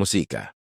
musika.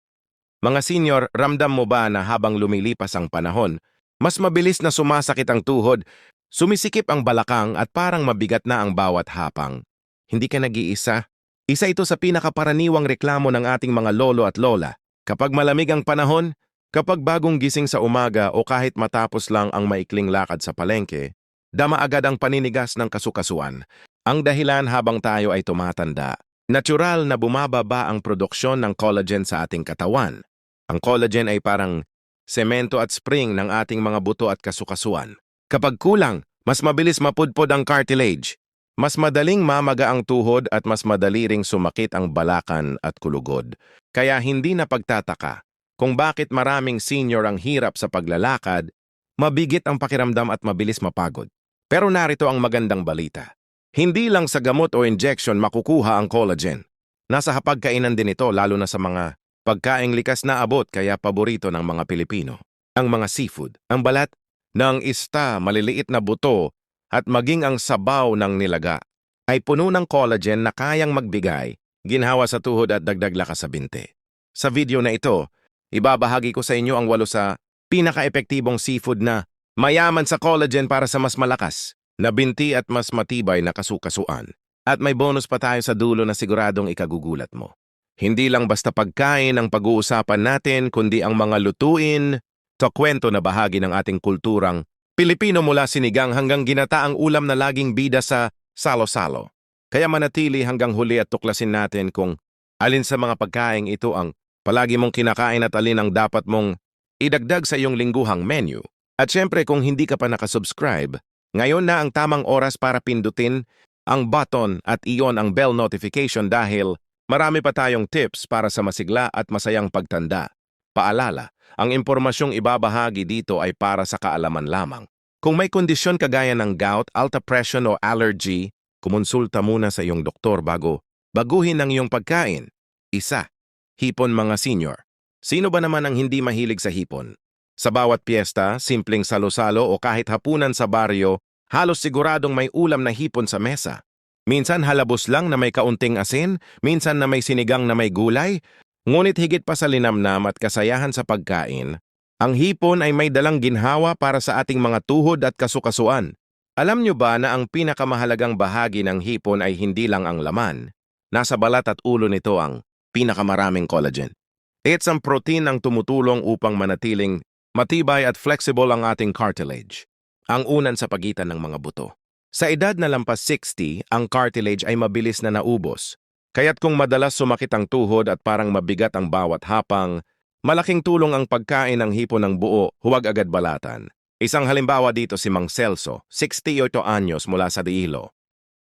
Mga senior, ramdam mo ba na habang lumilipas ang panahon, mas mabilis na sumasakit ang tuhod, sumisikip ang balakang at parang mabigat na ang bawat hapang? Hindi ka nag-iisa. Isa ito sa pinakaparaniwang reklamo ng ating mga lolo at lola. Kapag malamig ang panahon, kapag bagong gising sa umaga o kahit matapos lang ang maikling lakad sa palengke, dama agad ang paninigas ng kasukasuan. Ang dahilan habang tayo ay tumatanda, natural na bumababa ang produksyon ng collagen sa ating katawan. Ang collagen ay parang semento at spring ng ating mga buto at kasukasuan. Kapag kulang, mas mabilis mapudpod ang cartilage, mas madaling mamaga ang tuhod at mas madali ring sumakit ang balakan at kulugod. Kaya hindi na pagtataka kung bakit maraming senior ang hirap sa paglalakad, mabigit ang pakiramdam at mabilis mapagod. Pero narito ang magandang balita. Hindi lang sa gamot o injection makukuha ang collagen. Nasa hapagkainan din ito lalo na sa mga pagkaing likas na abot kaya paborito ng mga Pilipino. Ang mga seafood, ang balat ng ista, maliliit na buto at maging ang sabaw ng nilaga ay puno ng collagen na kayang magbigay, ginhawa sa tuhod at dagdag lakas sa binte. Sa video na ito, ibabahagi ko sa inyo ang walo sa pinaka-epektibong seafood na mayaman sa collagen para sa mas malakas, na binti at mas matibay na kasukasuan. At may bonus pa tayo sa dulo na siguradong ikagugulat mo. Hindi lang basta pagkain ang pag-uusapan natin, kundi ang mga lutuin, to kwento na bahagi ng ating kulturang Pilipino mula sinigang hanggang ginataang ulam na laging bida sa salo-salo. Kaya manatili hanggang huli at tuklasin natin kung alin sa mga pagkain ito ang palagi mong kinakain at alin ang dapat mong idagdag sa iyong lingguhang menu. At syempre kung hindi ka pa nakasubscribe, ngayon na ang tamang oras para pindutin ang button at iyon ang bell notification dahil marami pa tayong tips para sa masigla at masayang pagtanda. Paalala, ang impormasyong ibabahagi dito ay para sa kaalaman lamang. Kung may kondisyon kagaya ng gout, alta pressure o allergy, kumonsulta muna sa iyong doktor bago baguhin ang iyong pagkain. Isa, hipon mga senior. Sino ba naman ang hindi mahilig sa hipon? Sa bawat piyesta, simpleng salo-salo o kahit hapunan sa baryo, halos siguradong may ulam na hipon sa mesa. Minsan halabos lang na may kaunting asin, minsan na may sinigang na may gulay, Ngunit higit pa sa linamnam at kasayahan sa pagkain, ang hipon ay may dalang ginhawa para sa ating mga tuhod at kasukasuan. Alam nyo ba na ang pinakamahalagang bahagi ng hipon ay hindi lang ang laman? Nasa balat at ulo nito ang pinakamaraming collagen. It's ang protein ang tumutulong upang manatiling matibay at flexible ang ating cartilage, ang unan sa pagitan ng mga buto. Sa edad na lampas 60, ang cartilage ay mabilis na naubos Kaya't kung madalas sumakit ang tuhod at parang mabigat ang bawat hapang, malaking tulong ang pagkain ng hipon ng buo, huwag agad balatan. Isang halimbawa dito si Mang Celso, 68 anyos mula sa Diilo.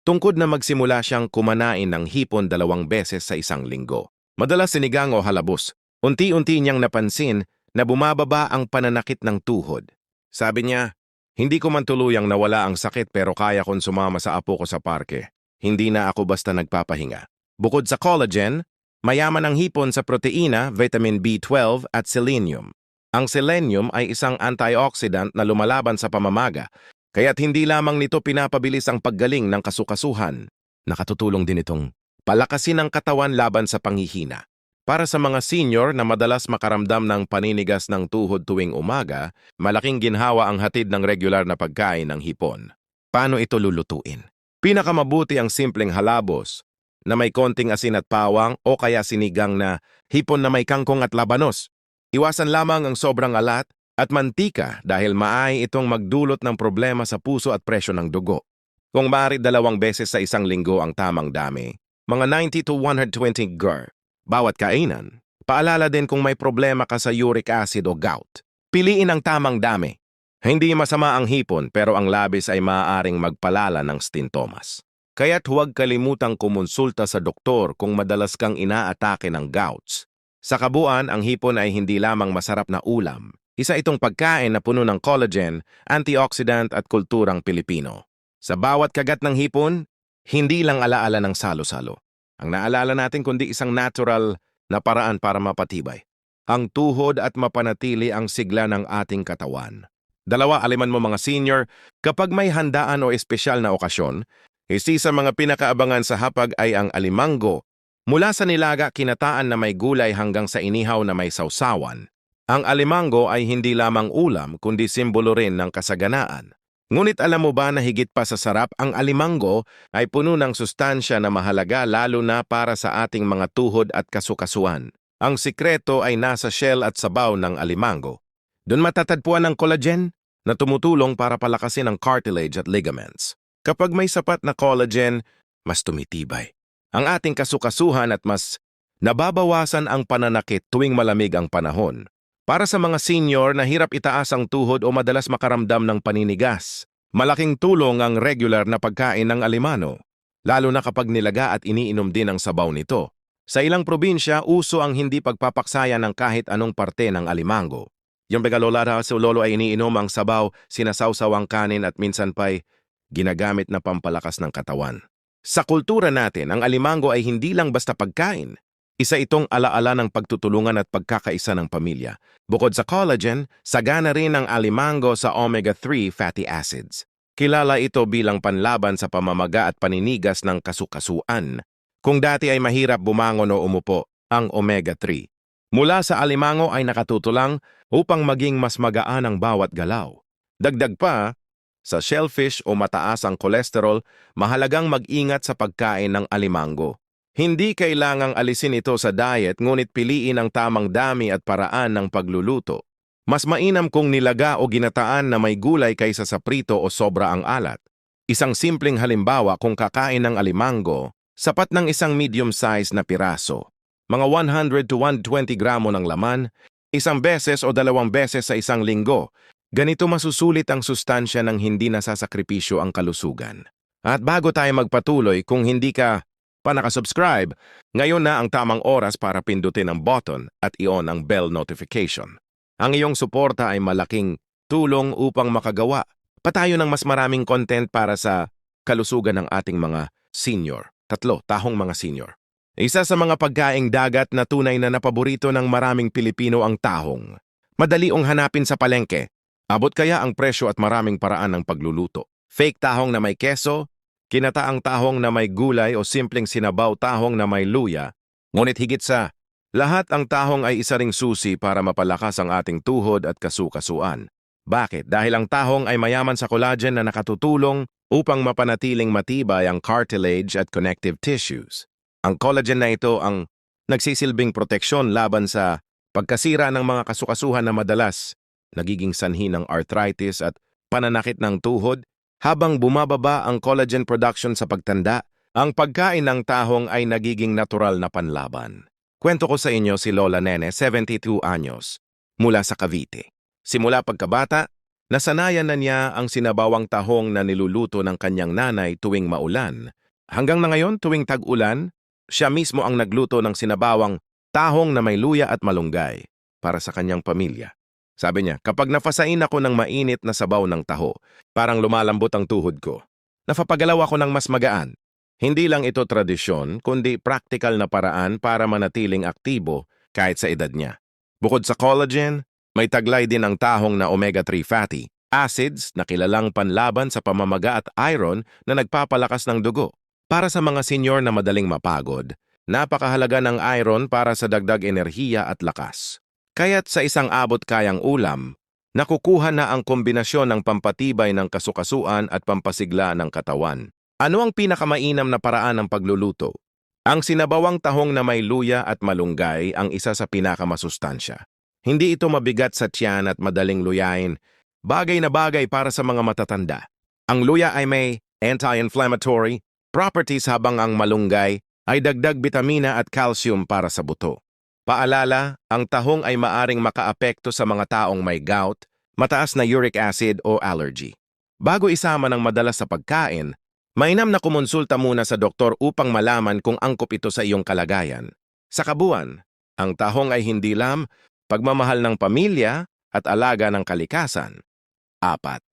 Tungkod na magsimula siyang kumanain ng hipon dalawang beses sa isang linggo. Madalas sinigang o halabos. Unti-unti niyang napansin na bumababa ang pananakit ng tuhod. Sabi niya, hindi ko man tuluyang nawala ang sakit pero kaya kong sumama sa apo ko sa parke. Hindi na ako basta nagpapahinga. Bukod sa collagen, mayaman ang hipon sa proteina, vitamin B12 at selenium. Ang selenium ay isang antioxidant na lumalaban sa pamamaga, kaya't hindi lamang nito pinapabilis ang paggaling ng kasukasuhan. Nakatutulong din itong palakasin ang katawan laban sa panghihina. Para sa mga senior na madalas makaramdam ng paninigas ng tuhod tuwing umaga, malaking ginhawa ang hatid ng regular na pagkain ng hipon. Paano ito lulutuin? Pinakamabuti ang simpleng halabos, na may konting asin at pawang o kaya sinigang na hipon na may kangkong at labanos. Iwasan lamang ang sobrang alat at mantika dahil maay itong magdulot ng problema sa puso at presyo ng dugo. Kung maaari dalawang beses sa isang linggo ang tamang dami, mga 90 to 120 GR, bawat kainan. Paalala din kung may problema ka sa uric acid o gout. Piliin ang tamang dami. Hindi masama ang hipon pero ang labis ay maaaring magpalala ng stintomas. Kaya't huwag kalimutang kumonsulta sa doktor kung madalas kang inaatake ng gouts. Sa kabuuan, ang hipon ay hindi lamang masarap na ulam. Isa itong pagkain na puno ng collagen, antioxidant at kulturang Pilipino. Sa bawat kagat ng hipon, hindi lang alaala ng salo-salo. Ang naalala natin kundi isang natural na paraan para mapatibay. Ang tuhod at mapanatili ang sigla ng ating katawan. Dalawa, aliman mo mga senior, kapag may handaan o espesyal na okasyon, isa sa mga pinakaabangan sa hapag ay ang alimango, Mula sa nilaga kinataan na may gulay hanggang sa inihaw na may sausawan, ang alimango ay hindi lamang ulam kundi simbolo rin ng kasaganaan. Ngunit alam mo ba na higit pa sa sarap, ang alimango ay puno ng sustansya na mahalaga lalo na para sa ating mga tuhod at kasukasuan. Ang sikreto ay nasa shell at sabaw ng alimango. Doon matatagpuan ang collagen na tumutulong para palakasin ang cartilage at ligaments. Kapag may sapat na collagen, mas tumitibay. Ang ating kasukasuhan at mas nababawasan ang pananakit tuwing malamig ang panahon. Para sa mga senior na hirap itaas ang tuhod o madalas makaramdam ng paninigas, malaking tulong ang regular na pagkain ng alimano, lalo na kapag nilaga at iniinom din ang sabaw nito. Sa ilang probinsya, uso ang hindi pagpapaksaya ng kahit anong parte ng alimango. Yung begalola sa lolo ay iniinom ang sabaw, sinasawsaw ang kanin at minsan pa'y ginagamit na pampalakas ng katawan. Sa kultura natin, ang alimango ay hindi lang basta pagkain. Isa itong alaala ng pagtutulungan at pagkakaisa ng pamilya. Bukod sa collagen, sagana rin ang alimango sa omega-3 fatty acids. Kilala ito bilang panlaban sa pamamaga at paninigas ng kasukasuan. Kung dati ay mahirap bumangon o umupo, ang omega-3. Mula sa alimango ay nakatutulang upang maging mas magaan ang bawat galaw. Dagdag pa, sa shellfish o mataas ang kolesterol, mahalagang mag-ingat sa pagkain ng alimango. Hindi kailangang alisin ito sa diet ngunit piliin ang tamang dami at paraan ng pagluluto. Mas mainam kung nilaga o ginataan na may gulay kaysa sa prito o sobra ang alat. Isang simpleng halimbawa kung kakain ng alimango, sapat ng isang medium-size na piraso. Mga 100 to 120 gramo ng laman, isang beses o dalawang beses sa isang linggo. Ganito masusulit ang sustansya ng hindi nasasakripisyo ang kalusugan. At bago tayo magpatuloy, kung hindi ka pa nakasubscribe, ngayon na ang tamang oras para pindutin ang button at i-on ang bell notification. Ang iyong suporta ay malaking tulong upang makagawa pa tayo ng mas maraming content para sa kalusugan ng ating mga senior. Tatlo, tahong mga senior. Isa sa mga pagkaing dagat na tunay na napaborito ng maraming Pilipino ang tahong. Madaliong hanapin sa palengke. Abot kaya ang presyo at maraming paraan ng pagluluto. Fake tahong na may keso, kinataang tahong na may gulay o simpleng sinabaw tahong na may luya, ngunit higit sa lahat ang tahong ay isa ring susi para mapalakas ang ating tuhod at kasukasuan. Bakit? Dahil ang tahong ay mayaman sa collagen na nakatutulong upang mapanatiling matibay ang cartilage at connective tissues. Ang collagen na ito ang nagsisilbing proteksyon laban sa pagkasira ng mga kasukasuhan na madalas nagiging sanhi ng arthritis at pananakit ng tuhod habang bumababa ang collagen production sa pagtanda, ang pagkain ng tahong ay nagiging natural na panlaban. Kwento ko sa inyo si Lola Nene, 72 anyos, mula sa Cavite. Simula pagkabata, nasanayan na niya ang sinabawang tahong na niluluto ng kanyang nanay tuwing maulan. Hanggang na ngayon, tuwing tag-ulan, siya mismo ang nagluto ng sinabawang tahong na may luya at malunggay para sa kanyang pamilya. Sabi niya, kapag nafasain ako ng mainit na sabaw ng taho, parang lumalambot ang tuhod ko. Napapagalaw ako ng mas magaan. Hindi lang ito tradisyon, kundi practical na paraan para manatiling aktibo kahit sa edad niya. Bukod sa collagen, may taglay din ang tahong na omega-3 fatty acids na kilalang panlaban sa pamamaga at iron na nagpapalakas ng dugo. Para sa mga senior na madaling mapagod, napakahalaga ng iron para sa dagdag enerhiya at lakas. Kaya't sa isang abot kayang ulam, nakukuha na ang kombinasyon ng pampatibay ng kasukasuan at pampasigla ng katawan. Ano ang pinakamainam na paraan ng pagluluto? Ang sinabawang tahong na may luya at malunggay ang isa sa pinakamasustansya. Hindi ito mabigat sa tiyan at madaling luyain, bagay na bagay para sa mga matatanda. Ang luya ay may anti-inflammatory properties habang ang malunggay ay dagdag bitamina at calcium para sa buto. Paalala, ang tahong ay maaring makaapekto sa mga taong may gout, mataas na uric acid o allergy. Bago isama ng madalas sa pagkain, mainam na kumonsulta muna sa doktor upang malaman kung angkop ito sa iyong kalagayan. Sa kabuuan, ang tahong ay hindi lam, pagmamahal ng pamilya at alaga ng kalikasan. Apat.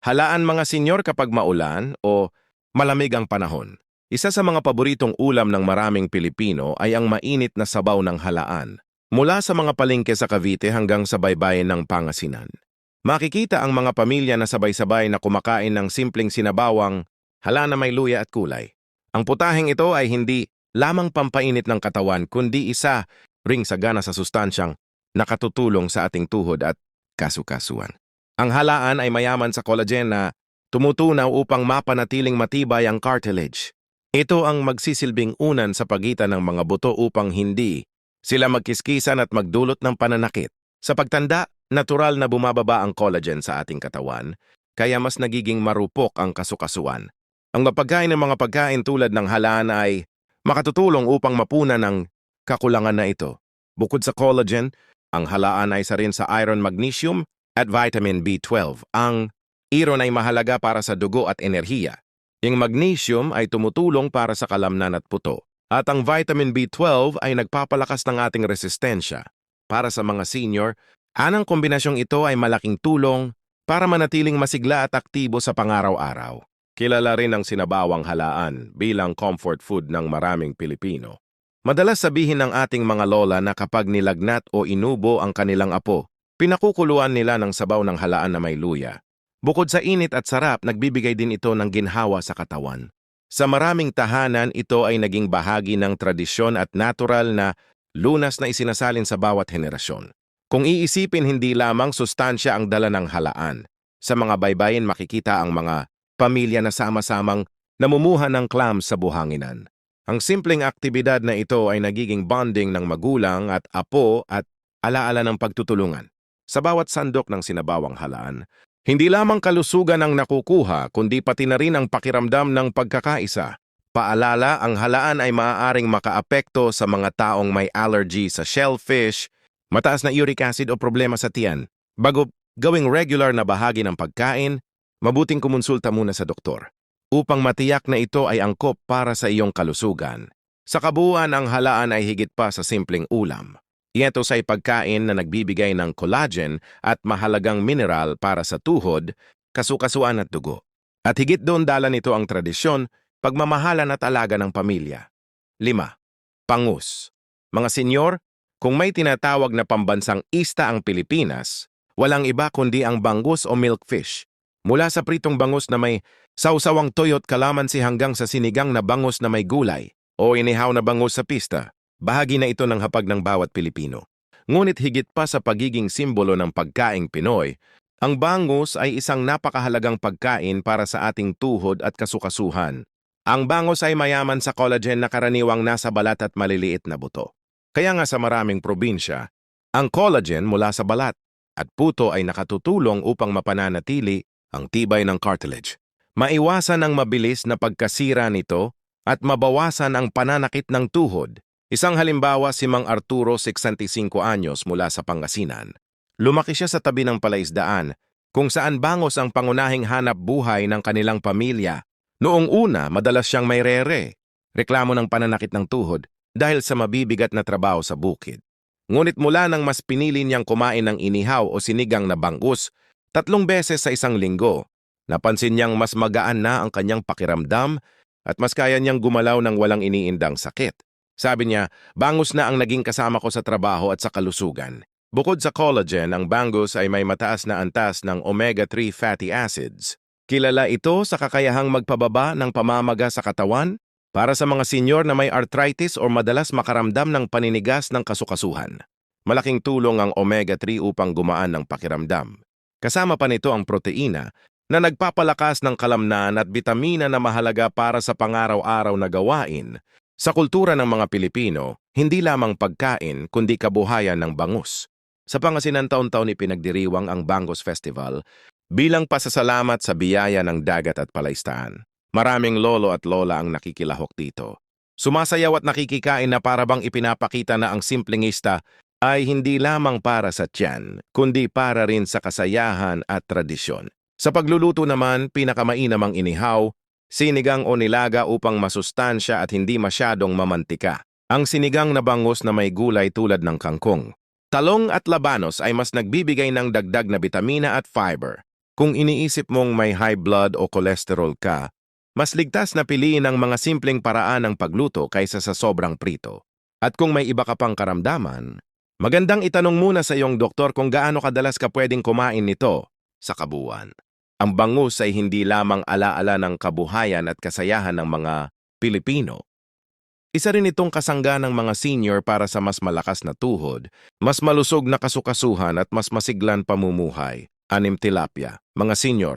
Halaan mga senyor kapag maulan o malamig ang panahon. Isa sa mga paboritong ulam ng maraming Pilipino ay ang mainit na sabaw ng halaan, mula sa mga palengke sa Cavite hanggang sa baybayin ng Pangasinan. Makikita ang mga pamilya na sabay-sabay na kumakain ng simpleng sinabawang hala na may luya at kulay. Ang putahing ito ay hindi lamang pampainit ng katawan kundi isa ring sagana sa sustansyang nakatutulong sa ating tuhod at kasukasuan. Ang halaan ay mayaman sa collagen na tumutunaw upang mapanatiling matibay ang cartilage. Ito ang magsisilbing unan sa pagitan ng mga buto upang hindi sila magkiskisan at magdulot ng pananakit. Sa pagtanda, natural na bumababa ang collagen sa ating katawan, kaya mas nagiging marupok ang kasukasuan. Ang mapagkain ng mga pagkain tulad ng halaan ay makatutulong upang mapunan ang kakulangan na ito. Bukod sa collagen, ang halaan ay isa rin sa iron magnesium at vitamin B12. Ang iron ay mahalaga para sa dugo at enerhiya. Yung magnesium ay tumutulong para sa kalamnan at puto. At ang vitamin B12 ay nagpapalakas ng ating resistensya. Para sa mga senior, anang kombinasyong ito ay malaking tulong para manatiling masigla at aktibo sa pangaraw-araw. Kilala rin ang sinabawang halaan bilang comfort food ng maraming Pilipino. Madalas sabihin ng ating mga lola na kapag nilagnat o inubo ang kanilang apo, pinakukuluan nila ng sabaw ng halaan na may luya. Bukod sa init at sarap, nagbibigay din ito ng ginhawa sa katawan. Sa maraming tahanan, ito ay naging bahagi ng tradisyon at natural na lunas na isinasalin sa bawat henerasyon. Kung iisipin, hindi lamang sustansya ang dala ng halaan. Sa mga baybayin makikita ang mga pamilya na sama-samang namumuha ng clams sa buhanginan. Ang simpleng aktibidad na ito ay nagiging bonding ng magulang at apo at alaala ng pagtutulungan. Sa bawat sandok ng sinabawang halaan, hindi lamang kalusugan ang nakukuha kundi pati na rin ang pakiramdam ng pagkakaisa. Paalala, ang halaan ay maaaring makaapekto sa mga taong may allergy sa shellfish, mataas na uric acid o problema sa tiyan. Bago gawing regular na bahagi ng pagkain, mabuting kumonsulta muna sa doktor upang matiyak na ito ay angkop para sa iyong kalusugan. Sa kabuuan, ang halaan ay higit pa sa simpleng ulam. Ito sa pagkain na nagbibigay ng collagen at mahalagang mineral para sa tuhod, kasukasuan at dugo. At higit doon dala nito ang tradisyon, pagmamahalan at alaga ng pamilya. 5. Pangus. Mga senyor, kung may tinatawag na pambansang ista ang Pilipinas, walang iba kundi ang bangus o milkfish. Mula sa pritong bangus na may sausawang toyot kalamansi hanggang sa sinigang na bangus na may gulay o inihaw na bangus sa pista, bahagi na ito ng hapag ng bawat Pilipino. Ngunit higit pa sa pagiging simbolo ng pagkaing Pinoy, ang bangus ay isang napakahalagang pagkain para sa ating tuhod at kasukasuhan. Ang bangus ay mayaman sa collagen na karaniwang nasa balat at maliliit na buto. Kaya nga sa maraming probinsya, ang collagen mula sa balat at puto ay nakatutulong upang mapananatili ang tibay ng cartilage. Maiwasan ang mabilis na pagkasira nito at mabawasan ang pananakit ng tuhod. Isang halimbawa si Mang Arturo, 65 anyos mula sa Pangasinan. Lumaki siya sa tabi ng palaisdaan kung saan bangos ang pangunahing hanap buhay ng kanilang pamilya. Noong una, madalas siyang may rere, reklamo ng pananakit ng tuhod dahil sa mabibigat na trabaho sa bukid. Ngunit mula nang mas pinili niyang kumain ng inihaw o sinigang na bangus Tatlong beses sa isang linggo, napansin niyang mas magaan na ang kanyang pakiramdam at mas kaya niyang gumalaw ng walang iniindang sakit. Sabi niya, bangus na ang naging kasama ko sa trabaho at sa kalusugan. Bukod sa collagen, ang bangus ay may mataas na antas ng omega-3 fatty acids. Kilala ito sa kakayahang magpababa ng pamamaga sa katawan para sa mga senyor na may arthritis o madalas makaramdam ng paninigas ng kasukasuhan. Malaking tulong ang omega-3 upang gumaan ng pakiramdam. Kasama pa nito ang proteina na nagpapalakas ng kalamnan at bitamina na mahalaga para sa pangaraw-araw na gawain. Sa kultura ng mga Pilipino, hindi lamang pagkain kundi kabuhayan ng bangus. Sa Pangasinan taon-taon ipinagdiriwang ang Bangus Festival bilang pasasalamat sa biyaya ng dagat at palaistaan. Maraming lolo at lola ang nakikilahok dito. Sumasayaw at nakikikain na parabang ipinapakita na ang simpleng ista ay hindi lamang para sa tiyan, kundi para rin sa kasayahan at tradisyon. Sa pagluluto naman, pinakamainam ang inihaw, sinigang o nilaga upang masustansya at hindi masyadong mamantika. Ang sinigang na bangus na may gulay tulad ng kangkong. Talong at labanos ay mas nagbibigay ng dagdag na bitamina at fiber. Kung iniisip mong may high blood o cholesterol ka, mas ligtas na piliin ang mga simpleng paraan ng pagluto kaysa sa sobrang prito. At kung may iba ka pang karamdaman, Magandang itanong muna sa iyong doktor kung gaano kadalas ka pwedeng kumain nito sa kabuuan. Ang bangus ay hindi lamang alaala ng kabuhayan at kasayahan ng mga Pilipino. Isa rin itong kasangga ng mga senior para sa mas malakas na tuhod, mas malusog na kasukasuhan at mas masiglan pamumuhay. Anim tilapia. Mga senior,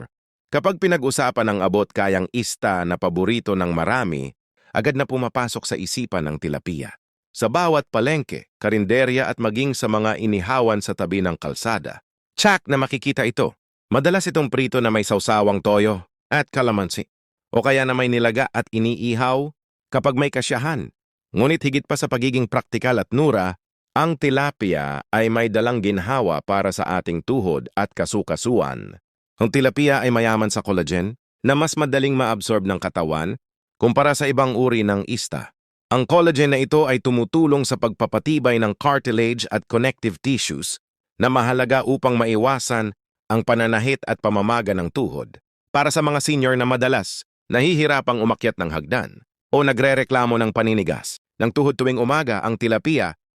kapag pinag-usapan ang abot kayang ista na paborito ng marami, agad na pumapasok sa isipan ng tilapia. Sa bawat palengke, karinderya at maging sa mga inihawan sa tabi ng kalsada. Tsak na makikita ito. Madalas itong prito na may sausawang toyo at kalamansi. O kaya na may nilaga at iniihaw kapag may kasyahan. Ngunit higit pa sa pagiging praktikal at nura, ang tilapia ay may dalang ginhawa para sa ating tuhod at kasukasuan. Ang tilapia ay mayaman sa collagen na mas madaling maabsorb ng katawan kumpara sa ibang uri ng ista. Ang collagen na ito ay tumutulong sa pagpapatibay ng cartilage at connective tissues na mahalaga upang maiwasan ang pananahit at pamamaga ng tuhod. Para sa mga senior na madalas, nahihirapang umakyat ng hagdan o nagrereklamo ng paninigas. Ng tuhod tuwing umaga, ang tilapia